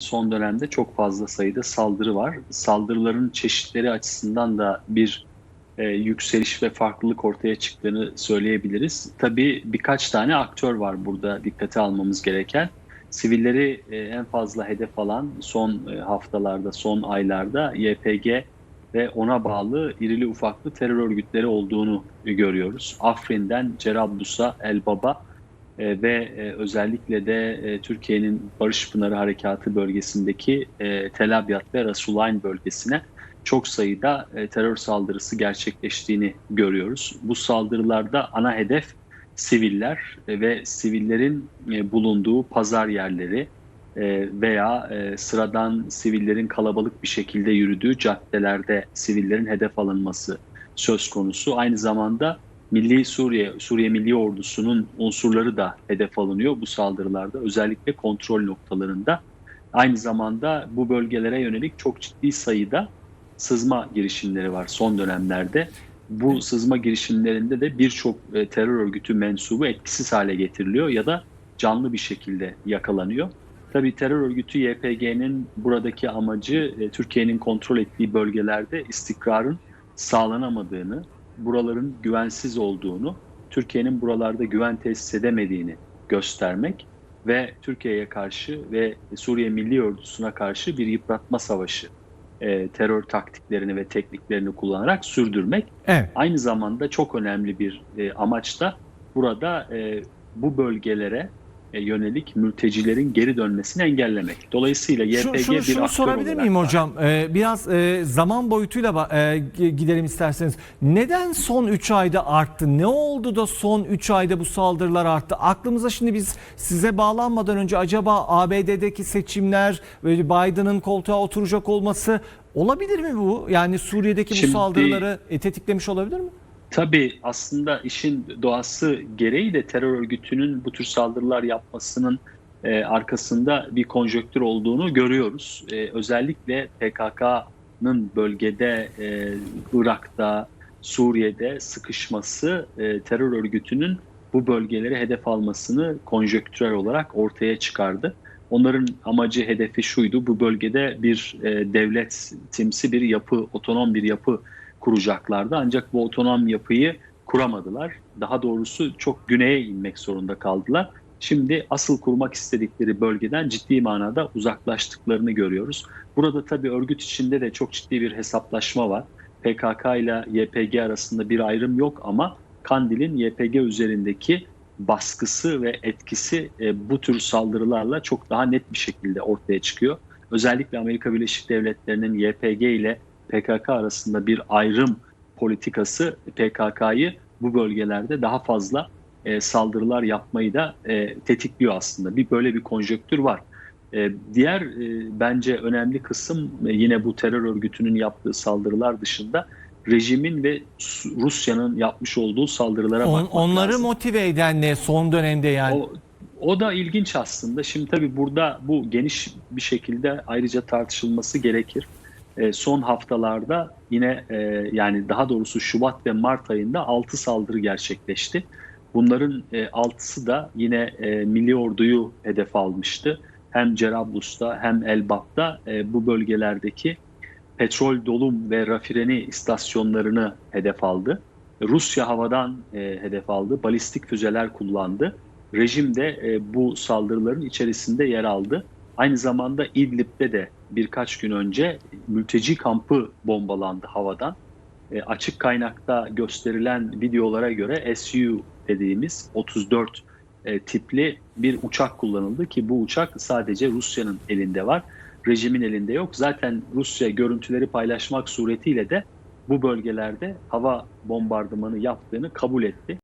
son dönemde çok fazla sayıda saldırı var. Saldırıların çeşitleri açısından da bir e, yükseliş ve farklılık ortaya çıktığını söyleyebiliriz. Tabii birkaç tane aktör var burada dikkate almamız gereken. Sivilleri e, en fazla hedef alan son e, haftalarda, son aylarda YPG ve ona bağlı irili ufaklı terör örgütleri olduğunu görüyoruz. Afrin'den Cerablus'a, Elbaba e, ve e, özellikle de e, Türkiye'nin Barış Pınarı Harekatı bölgesindeki e, Tel Abyad ve Rasulayn bölgesine çok sayıda terör saldırısı gerçekleştiğini görüyoruz. Bu saldırılarda ana hedef siviller ve sivillerin bulunduğu pazar yerleri veya sıradan sivillerin kalabalık bir şekilde yürüdüğü caddelerde sivillerin hedef alınması söz konusu. Aynı zamanda Milli Suriye, Suriye Milli Ordusu'nun unsurları da hedef alınıyor bu saldırılarda. Özellikle kontrol noktalarında. Aynı zamanda bu bölgelere yönelik çok ciddi sayıda sızma girişimleri var son dönemlerde. Bu sızma girişimlerinde de birçok e, terör örgütü mensubu etkisiz hale getiriliyor ya da canlı bir şekilde yakalanıyor. Tabii terör örgütü YPG'nin buradaki amacı e, Türkiye'nin kontrol ettiği bölgelerde istikrarın sağlanamadığını, buraların güvensiz olduğunu, Türkiye'nin buralarda güven tesis edemediğini göstermek ve Türkiye'ye karşı ve Suriye Milli Ordusu'na karşı bir yıpratma savaşı e, terör taktiklerini ve tekniklerini kullanarak sürdürmek. Evet. Aynı zamanda çok önemli bir e, amaç da burada e, bu bölgelere yönelik mültecilerin geri dönmesini engellemek. Dolayısıyla YPG Şu, şunu, bir şunu aktör sorabilir miyim var. hocam? Ee, biraz e, zaman boyutuyla e, gidelim isterseniz. Neden son 3 ayda arttı? Ne oldu da son 3 ayda bu saldırılar arttı? Aklımıza şimdi biz size bağlanmadan önce acaba ABD'deki seçimler ve Biden'ın koltuğa oturacak olması olabilir mi bu? Yani Suriye'deki bu Şimdi- saldırıları e, tetiklemiş olabilir mi? Tabii aslında işin doğası gereği de terör örgütünün bu tür saldırılar yapmasının e, arkasında bir konjöktür olduğunu görüyoruz. E, özellikle PKK'nın bölgede, e, Irak'ta, Suriye'de sıkışması e, terör örgütünün bu bölgeleri hedef almasını konjöktürel olarak ortaya çıkardı. Onların amacı, hedefi şuydu, bu bölgede bir e, devlet timsi bir yapı, otonom bir yapı kuracaklardı. Ancak bu otonom yapıyı kuramadılar. Daha doğrusu çok güneye inmek zorunda kaldılar. Şimdi asıl kurmak istedikleri bölgeden ciddi manada uzaklaştıklarını görüyoruz. Burada tabii örgüt içinde de çok ciddi bir hesaplaşma var. PKK ile YPG arasında bir ayrım yok ama Kandil'in YPG üzerindeki baskısı ve etkisi e, bu tür saldırılarla çok daha net bir şekilde ortaya çıkıyor. Özellikle Amerika Birleşik Devletleri'nin YPG ile PKK arasında bir ayrım politikası PKK'yı bu bölgelerde daha fazla e, saldırılar yapmayı da e, tetikliyor aslında. Bir böyle bir konjöktür var. E, diğer e, bence önemli kısım e, yine bu terör örgütünün yaptığı saldırılar dışında rejimin ve Rusya'nın yapmış olduğu saldırılara On- bakmak onları lazım. motive eden ne son dönemde yani? O, o da ilginç aslında. Şimdi tabii burada bu geniş bir şekilde ayrıca tartışılması gerekir. E, son haftalarda yine e, yani daha doğrusu Şubat ve Mart ayında 6 saldırı gerçekleşti. Bunların e, 6'sı da yine e, Milli Ordu'yu hedef almıştı. Hem Cerablus'ta hem Elbap'ta e, bu bölgelerdeki petrol dolum ve rafireni istasyonlarını hedef aldı. Rusya havadan hedef aldı. Balistik füzeler kullandı. Rejim de bu saldırıların içerisinde yer aldı. Aynı zamanda İdlib'de de birkaç gün önce mülteci kampı bombalandı havadan. E, açık kaynakta gösterilen videolara göre SU dediğimiz 34 e, tipli bir uçak kullanıldı ki bu uçak sadece Rusya'nın elinde var. Rejimin elinde yok. Zaten Rusya görüntüleri paylaşmak suretiyle de bu bölgelerde hava bombardımanı yaptığını kabul etti.